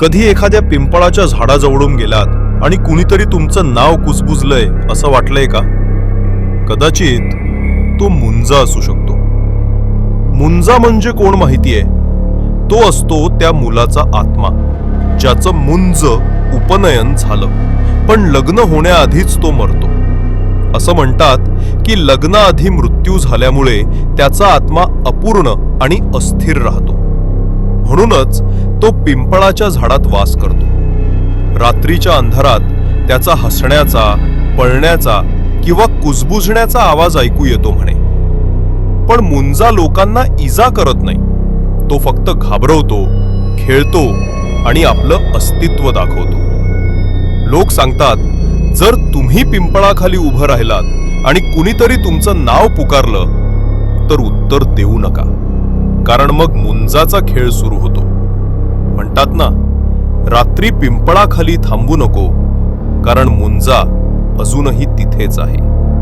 कधी एखाद्या पिंपळाच्या झाडाजवळून गेलात आणि कुणीतरी तुमचं नाव कुजबुजलंय असं वाटलंय का? कदाचित तो मुंजा असू शकतो. मुंजा म्हणजे कोण माहिती आहे तो असतो त्या मुलाचा आत्मा ज्याचं मुंज उपनयन झालं पण लग्न होण्याआधीच तो मरतो. असं म्हणतात की लग्नाआधी मृत्यू झाल्यामुळे त्याचा आत्मा अपूर्ण आणि अस्थिर राहतो. म्हणूनच तो पिंपळाच्या झाडात वास करतो. रात्रीच्या अंधारात त्याचा हसण्याचा पळण्याचा किंवा कुजबुजण्याचा आवाज ऐकू येतो म्हणे. पण मुंजा लोकांना इजा करत नाही. तो फक्त घाबरवतो खेळतो आणि आपलं अस्तित्व दाखवतो. लोक सांगतात जर तुम्ही पिंपळाखाली उभं राहिलात आणि कुणीतरी तुमचं नाव पुकारलं तर उत्तर देऊ नका. कारण मग मुंजाचा खेळ सुरू होतो. म्हणतात ना रात्री पिंपळाखाली थांबू नको कारण मुंजा अजूनही तिथेच आहे.